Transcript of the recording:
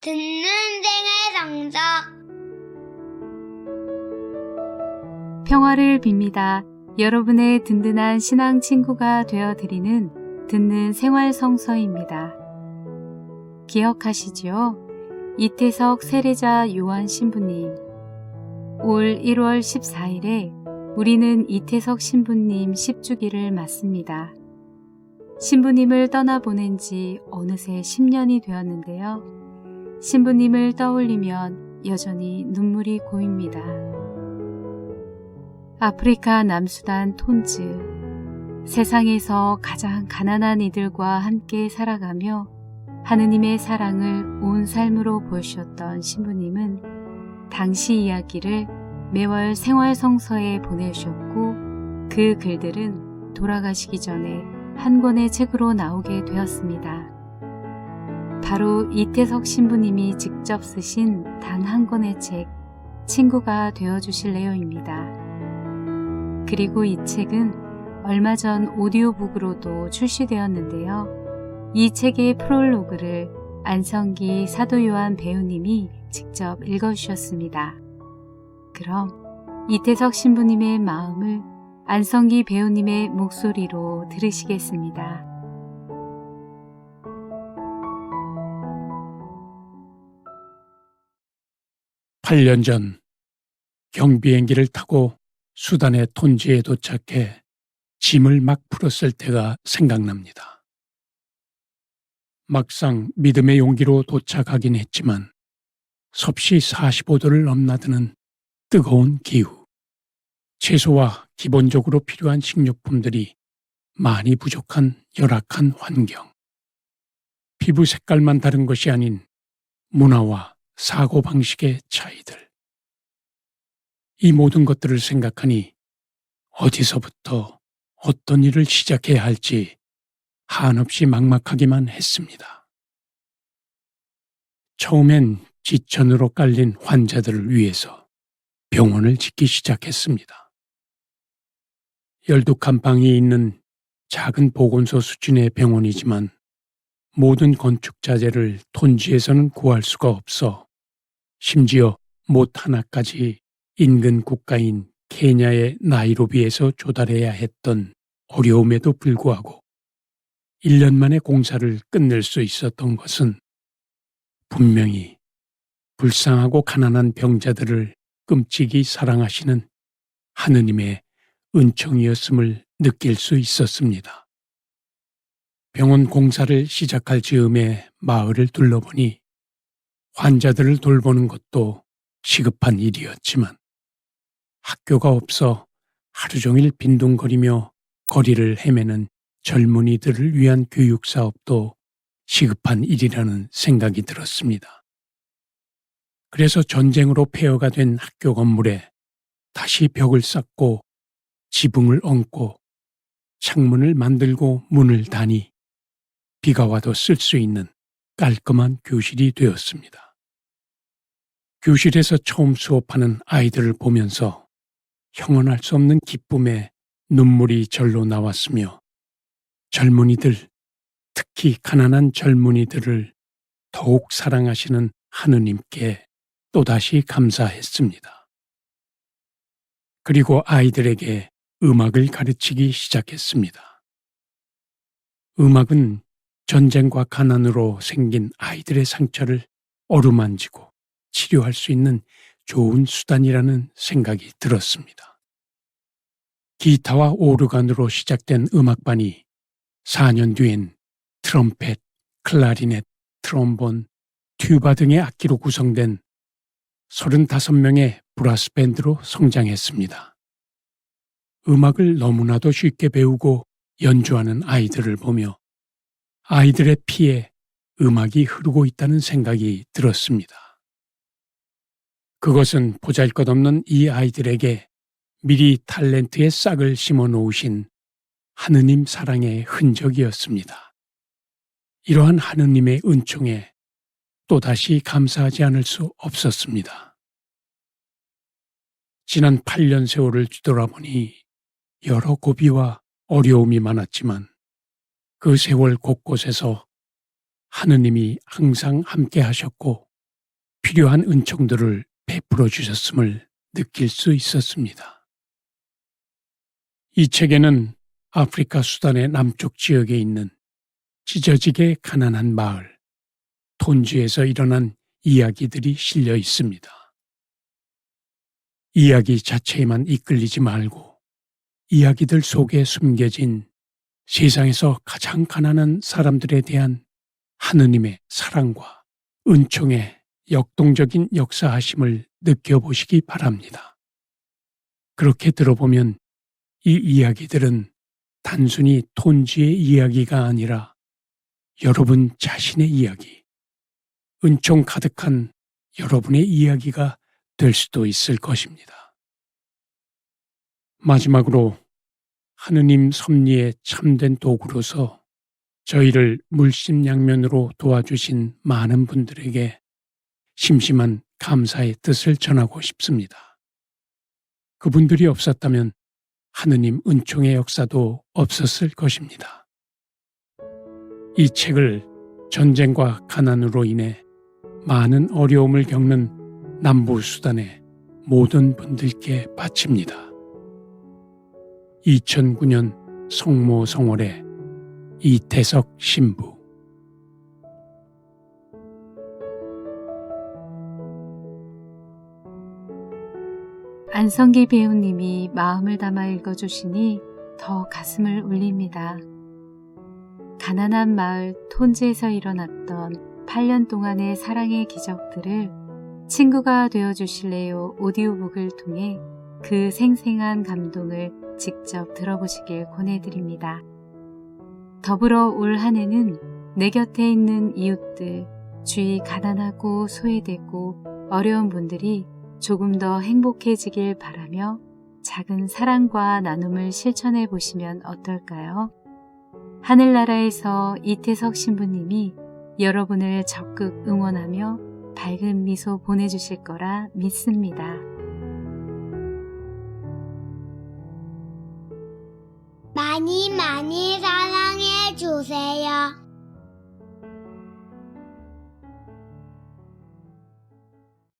듣는 생의 성적 평화를 빕니다. 여러분의 든든한 신앙 친구가 되어 드리는 듣는 생활 성서입니다. 기억하시지요? 이태석 세례자 요한 신부님. 올 1월 14일에 우리는 이태석 신부님 10주기를 맞습니다. 신부님을 떠나보낸 지 어느새 10년이 되었는데요. 신부님을 떠올리면 여전히 눈물이 고입니다. 아프리카 남수단 톤즈. 세상에서 가장 가난한 이들과 함께 살아가며 하느님의 사랑을 온 삶으로 보여주셨던 신부님은 당시 이야기를 매월 생활성서에 보내주셨고 그 글들은 돌아가시기 전에 한 권의 책으로 나오게 되었습니다. 바로 이태석 신부님이 직접 쓰신 단 한 권의 책, 친구가 되어 주실래요입니다. 그리고 이 책은 얼마 전 오디오북으로도 출시되었는데요. 이 책의 프롤로그를 안성기 사도 요한 배우님이 직접 읽어주셨습니다. 그럼 이태석 신부님의 마음을 안성기 배우님의 목소리로 들으시겠습니다. 팔년전 경비행기를 타고 수단의 톤지에 도착해 짐을 막 풀었을 때가 생각납니다. 막상 믿음의 용기로 도착하긴 했지만 섭씨 45도를 넘나드는 뜨거운 기후, 채소와 기본적으로 필요한 식료품들이 많이 부족한 열악한 환경, 피부 색깔만 다른 것이 아닌 문화와 사고방식의 차이들. 이 모든 것들을 생각하니 어디서부터 어떤 일을 시작해야 할지 한없이 막막하기만 했습니다. 처음엔 지천으로 깔린 환자들을 위해서 병원을 짓기 시작했습니다. 열두 칸 방이 있는 작은 보건소 수준의 병원이지만 모든 건축 자재를 톤지에서는 구할 수가 없어 심지어 못 하나까지 인근 국가인 케냐의 나이로비에서 조달해야 했던 어려움에도 불구하고 1년 만에 공사를 끝낼 수 있었던 것은 분명히 불쌍하고 가난한 병자들을 끔찍이 사랑하시는 하느님의 은총이었음을 느낄 수 있었습니다. 병원 공사를 시작할 즈음에 마을을 둘러보니 환자들을 돌보는 것도 시급한 일이었지만 학교가 없어 하루 종일 빈둥거리며 거리를 헤매는 젊은이들을 위한 교육 사업도 시급한 일이라는 생각이 들었습니다. 그래서 전쟁으로 폐허가 된 학교 건물에 다시 벽을 쌓고 지붕을 얹고 창문을 만들고 문을 다니 비가 와도 쓸 수 있는 깔끔한 교실이 되었습니다. 교실에서 처음 수업하는 아이들을 보면서 형언할 수 없는 기쁨에 눈물이 절로 나왔으며 젊은이들, 특히 가난한 젊은이들을 더욱 사랑하시는 하느님께 또다시 감사했습니다. 그리고 아이들에게 음악을 가르치기 시작했습니다. 음악은 전쟁과 가난으로 생긴 아이들의 상처를 어루만지고 치료할 수 있는 좋은 수단이라는 생각이 들었습니다. 기타와 오르간으로 시작된 음악반이 4년 뒤엔 트럼펫, 클라리넷, 트롬본, 튜바 등의 악기로 구성된 35명의 브라스 밴드로 성장했습니다. 음악을 너무나도 쉽게 배우고 연주하는 아이들을 보며 아이들의 피에 음악이 흐르고 있다는 생각이 들었습니다. 그것은 보잘 것 없는 이 아이들에게 미리 탤런트의 싹을 심어 놓으신 하느님 사랑의 흔적이었습니다. 이러한 하느님의 은총에 또다시 감사하지 않을 수 없었습니다. 지난 8년 세월을 뒤돌아보니 여러 고비와 어려움이 많았지만 그 세월 곳곳에서 하느님이 항상 함께 하셨고 필요한 은총들을 베풀어 주셨음을 느낄 수 있었습니다. 이 책에는 아프리카 수단의 남쪽 지역에 있는 찢어지게 가난한 마을, 톤주에서 일어난 이야기들이 실려 있습니다. 이야기 자체에만 이끌리지 말고 이야기들 속에 숨겨진 세상에서 가장 가난한 사람들에 대한 하느님의 사랑과 은총의 역동적인 역사하심을 느껴보시기 바랍니다. 그렇게 들어보면 이 이야기들은 단순히 톤지의 이야기가 아니라 여러분 자신의 이야기, 은총 가득한 여러분의 이야기가 될 수도 있을 것입니다. 마지막으로 하느님 섭리의 참된 도구로서 저희를 물심양면으로 도와주신 많은 분들에게 심심한 감사의 뜻을 전하고 싶습니다. 그분들이 없었다면 하느님 은총의 역사도 없었을 것입니다. 이 책을 전쟁과 가난으로 인해 많은 어려움을 겪는 남부 수단의 모든 분들께 바칩니다. 2009년 성모 성월의 이태석 신부 안성기 배우님이 마음을 담아 읽어주시니 더 가슴을 울립니다. 가난한 마을 톤즈에서 일어났던 8년 동안의 사랑의 기적들을 친구가 되어 주실래요 오디오북을 통해 그 생생한 감동을 직접 들어보시길 권해드립니다. 더불어 올 한 해는 내 곁에 있는 이웃들, 주위 가난하고 소외되고 어려운 분들이 조금 더 행복해지길 바라며 작은 사랑과 나눔을 실천해 보시면 어떨까요? 하늘나라에서 이태석 신부님이 여러분을 적극 응원하며 밝은 미소 보내주실 거라 믿습니다. 많이 많이